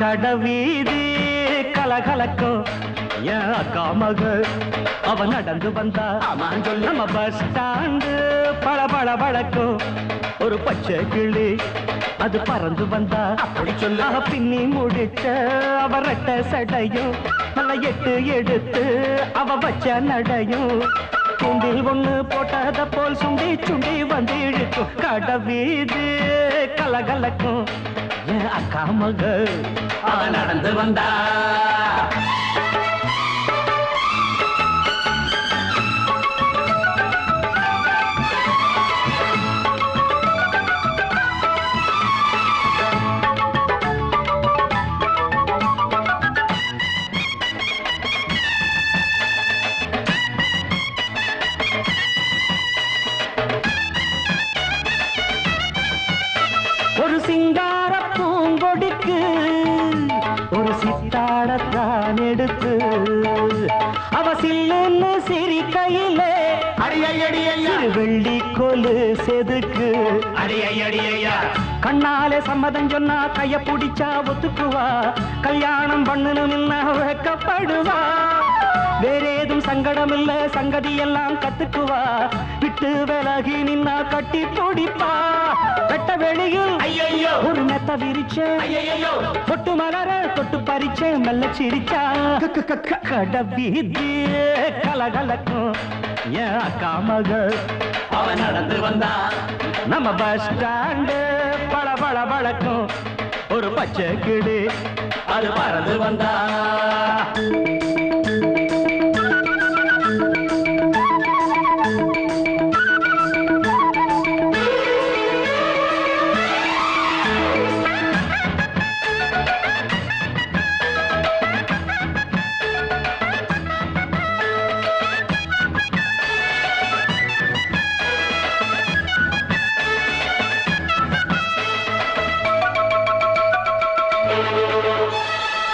கடவீதி கலகலக்கும். என் அக்கா மக அவ நடந்து வந்தா. நம்ம பஸ் ஸ்டாண்டு பள பள பழக்கும் ஒரு பச்சை கிளி அது பறந்து வந்தா. அப்படி சொல்லு. பின்னி முடிச்ச அவ ரெட்ட சடையும். நல்ல எட்டு எடுத்து அவ வச்ச நடையும். துண்டில் ஒண்ணு போட்டத போல் சுண்டி சுண்டி வந்து இழுக்கும் கடவீது கலகலக்கும். என் அக்கா மகள் அவ நடந்து வந்தா. சிங்கார பூங்கொடிக்கு ஒரு சித்தாடத்தான் எடுத்து. அவ சில்லுன்னு சிரிக்கையிலே வெள்ளி கொலு செதுக்கு. கண்ணாலே சம்மதம் சொன்னா கைய பிடிச்சா ஒத்துக்குவா. கல்யாணம் பண்ணணும் வைக்கப்படுவா. வேற ஏதும் சங்கடம் இல்ல சங்கதி எல்லாம் கத்துக்குவா. விட்டு விலகி நின்னா கட்டி பிடிப்பா வெட்ட வெளியில் ஒரு மெத்த விரிச்சேன் ஐயையோ. பொட்டு மலர தொட்டு பறிச்சேன் மெல்ல சிரிச்சா. கடவீதி கலகலக்கும். என் அக்கா மகள்? அவ நடந்து வந்தா. நம்ம பஸ் ஸ்டாண்டு பள பள பழக்கும் ஒரு பச்சை கிளி அது பறந்து வந்தா.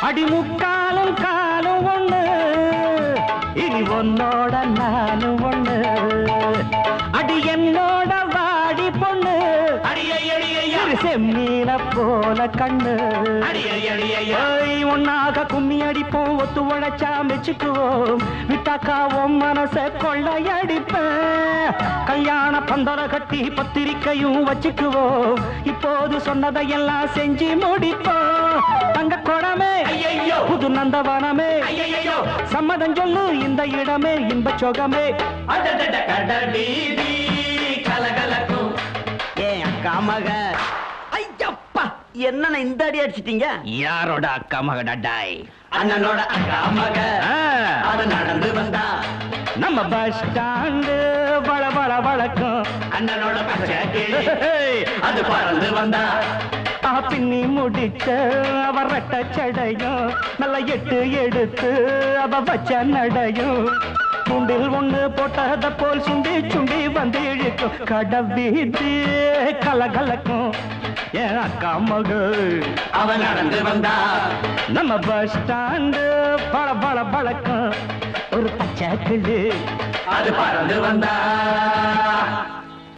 அடி முக்காலும் காலும் ஒண்ணு. இனி உன்னோட நானும் ஒண்ணு. அடி என்னோட வாடி பொண்ணு. செம்மீன போல கண்ணு. ஒன்னாக கும்மி அடிப்போம் ஒத்து உழைச்சா மெச்சுக்குவோம். விட்டாக்கா உன் மனச கொள்ளையடிப்பேன். கல்யாண பந்தர கட்டி பத்திரிக்கையும் வச்சுக்குவோம். இப்போது சொன்னதையெல்லாம் செஞ்சு முடிப்போம். தங்க குடமே ஐயையோ. புது நந்தவனமே. சம்மதம் சொல்லு இந்த இடமே இன்ப சொகமே. ஏன் அக்கா மக. ஐயப்பா. என்னண்ணா இந்த அடி அடிச்சிட்டீங்க? யாரோட அக்கா மகடாய் அண்ணனோட அக்கா மக. அவ நடந்து வந்தா. நம்ம பஸ் ஸ்டாண்டு வழக்கம். அண்ணனோட பச்சை கிளி அது பறந்து வந்தா. பின்னி முடிச்ச அவ ரெட்ட சடையும். நல்ல எட்டு எடுத்து அவ வச்ச நடையும். துண்டில் ஒண்ணு போட்டத போல் சுண்டி சுண்டி வந்து இழுக்கும் கடவீதி கலகலக்கும். என் அக்கா மகள். அவ நடந்து வந்தா. நம்ம பஸ் ஸ்டாண்டு பள பள பழக்கம் ஒரு பச்சை கிளு. அது பறந்து வந்தா.